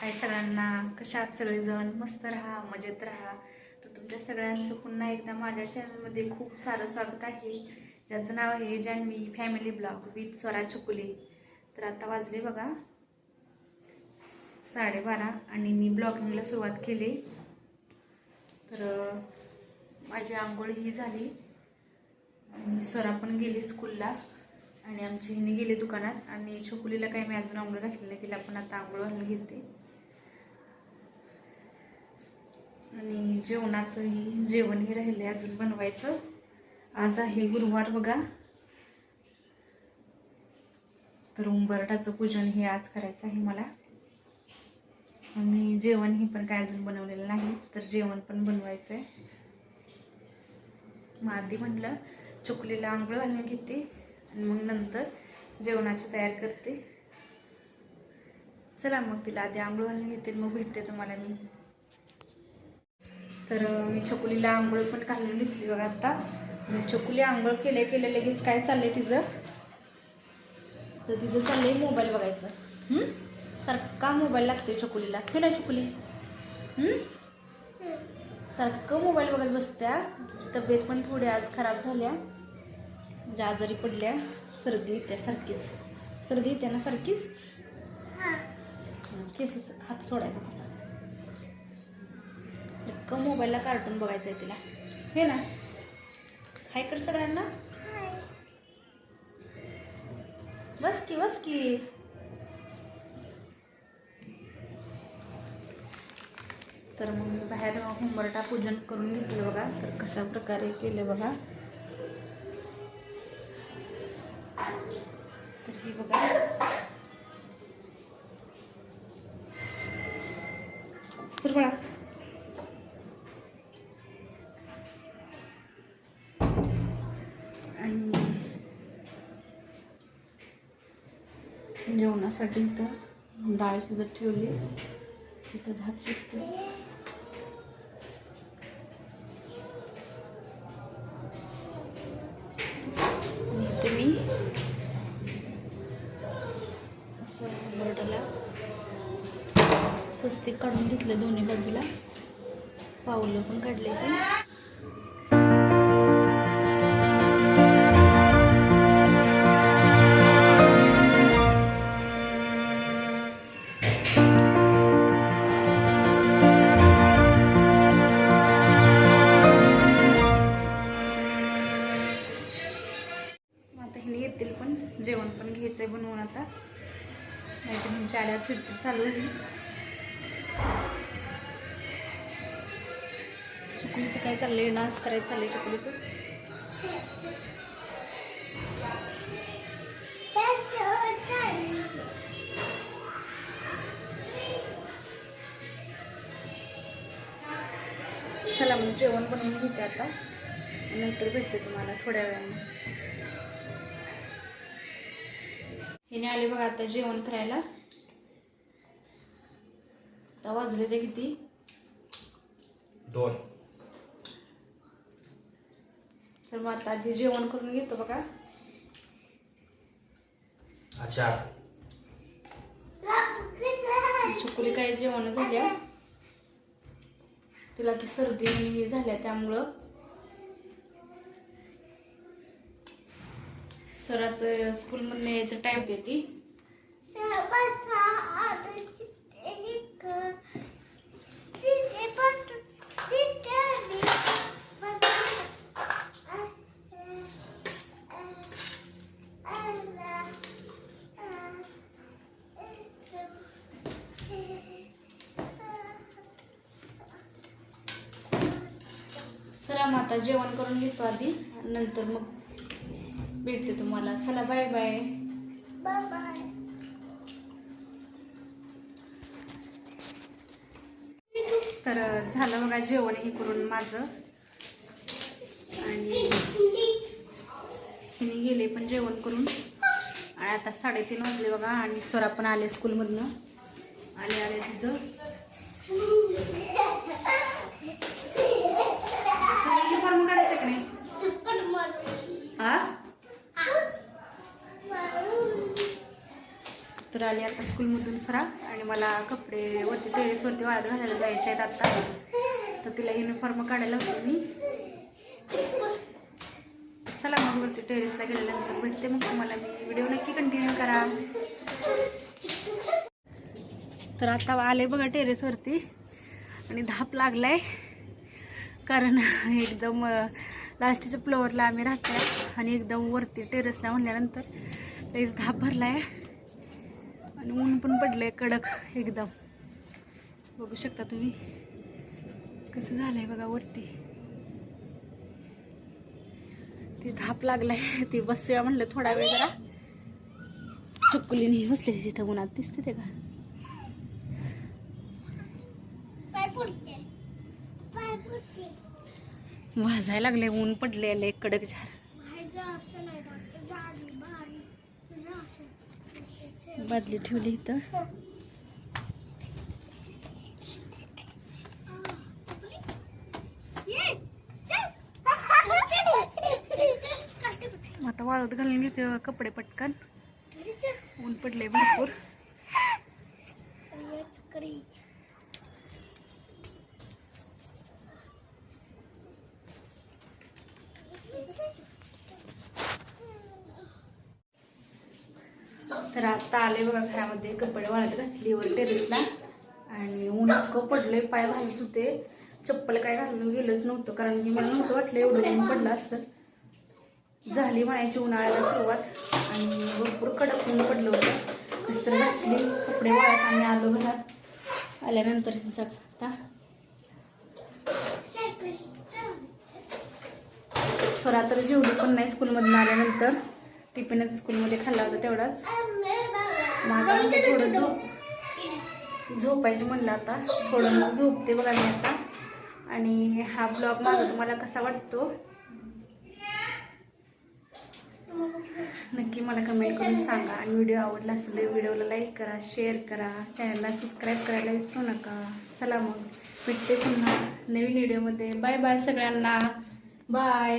हाय सगळ्यांना कशा आहात सगळेजण? मस्त राहा मजेत राहा. तर तुमच्या सगळ्यांचं पुन्हा एकदा माझ्या चॅनलमध्ये खूप सारं स्वागत आहे. ज्याचं नाव आहे Janhavi family blog with Swara चुकुले तर आता वाजले बघा साडेबारा आणि मी ब्लॉगिंगला सुरुवात केली. तर माझी आंघोळ ही झाली. आणि स्वरा पण गेली स्कूलला आणि आमची हिने गेली दुकानात. आणि छोकुलीला काही मी अजून आंघोळ घातली नाही तिला पण आता आंघोळ घालून घेते. आणि जेवणाचंही जेवणही आहे अजून बनवायचं. आज आहे गुरुवार बघा. तर उंबरटाचं पूजन हे आज करायचं आहे मला. आणि जेवण हे पण काय अजून बनवलेलं नाही तर जेवण पण बनवायचं आहे मग आधी म्हटलं चुकलीला आंघोळ घालून घेते आणि मग नंतर जेवणाची तयार करते. चला मग तिला आधी आंघोळ घालून घेते मग भेटते तुम्हाला मी. तर मी चकुलीला आंघोळ पण घालून घेतली बघा आता. आणि चकुली आंघोळ केल्या केल्या लगेच काय चाललंय तिचं? तर तिचं चाललंय मोबाईल बघायचं. हं? सारखा मोबाईल लागतोय चकुलीला हे ना चकुली हं? सारखं मोबाईल बघत बसत्या. तब्येत पण थोडी आज खराब झाल्या. म्हणजे आजारी पडल्या. सर्दी येत्या सारखीच. सर्दी येत्या ना सारखीच? केस हात सोडायचा तसा मोबाईलला कार्टून बघायचं आहे तिला. हे ना. हाय कर सगळ्यांना. बस की बस की. तर मग मी बाहेर उंबरटा पूजन करून घेतलं बघा. तर कशा प्रकारे केले बघा. तर ही बघा. सर बघा जेवणासाठी इथं डाळ शिजत ठेवली. इथं भात शिजतो. आणि मी असं बरडाला स्वस्तिक काढून घेतलं दोन्ही बाजूला. पावलं पण काढले ते चिडचिड चालू होईल चकुलीचं काय चाललंय? डान्स करायचं चाललंय चकुलीचं चला मग जेवण बनवून घेते आता. नंतर भेटते तुम्हाला थोड्या वेळाने. हिने आले बघा आता जेवण करायला. आता वाजले ते किती? दोन. तर मग आता आधी जेवण करून घेतो बघा. अच्छा. चकुली काही जेवण झाल्या. तिला ती सर्दी आणि हे झाल्या त्यामुळं सराचं स्कूलमधून यायचं टाइम देते. चला मग आता जेवण करून घेतो आधी. नंतर मग भेटते तुम्हाला. चला बाय बाय. तर झालं बघा जेवण हे करून माझं. आणि तिने गेले पण जेवण करून. आणि आता साडेतीन वाजले बघा. आणि सर पण आले स्कूलमधनं आले आले तिथं. तर आली आता स्कूलमधून सरा आणि मला कपडे वरती टेरेसवरती वाळत घालायला जायचे आहेत आता. तर तिला युनिफॉर्म काढायला होतो मी. चला मग वरती टेरेसला गेल्यानंतर भेटते मग तुम्हाला मी. व्हिडिओ नक्की कंटिन्यू करा. तर आता आले बघा टेरेसवरती आणि धाप लागलाय. कारण एकदम लास्टच्या फ्लोअरला आम्ही राहतोय. आणि एकदम वरती टेरेसला म्हणल्यानंतर लईच धाप भरलाय. आणि ऊन पण पडलंय कडक एकदम. बघू शकता तुम्ही. कसं झालंय बघा वरती. ती धाप लागलाय. ती बसूया म्हणलं थोडा वेळ जरा. चुकुलीने बसले तिथं उन्हात. दिसते ते का? वाजायला लागले ऊन पडलेले कडक झार बादली ठेवली इथं. आता वाळत घालून घेते कपडे पटकन. ऊन पडले भरपूर. तर आता आले बघा घरामध्ये कपडे वाळत घातलीवर टेरेसला आणि ऊन इतकं पडलंय पाय घालत होते. चप्पल काय घालून गेलंच नव्हतं कारण की मला नव्हतं वाटलं एवढं ऊन पडलं असतं. झाली मायाची उन्हाळ्याला सुरुवात आणि भरपूर कडक ऊन पडलं होतं. मिस्तर घातली कपडे वाळत आम्ही आलो घरात. आल्यानंतर ह्यांचा आता स्वरा तर जेवली पण नाही स्कूलमधून आल्यानंतर. टिफिनच स्कूलमध्ये खाल्ला होता तेवढाच. माझा थोडं झोप झोपायचं म्हणलं आता. थोडं मग झोपते बघा मी आता. आणि हा ब्लॉग माझा तुम्हाला कसा वाटतो? नक्की मला कमेंट करून सांगा. आणि व्हिडिओ आवडला असेल व्हिडिओला लाईक करा शेअर करा. चॅनलला सबस्क्राईब करायला विसरू नका. चला मग. भेटते पुन्हा नवीन व्हिडिओमध्ये बाय बाय सगळ्यांना. बाय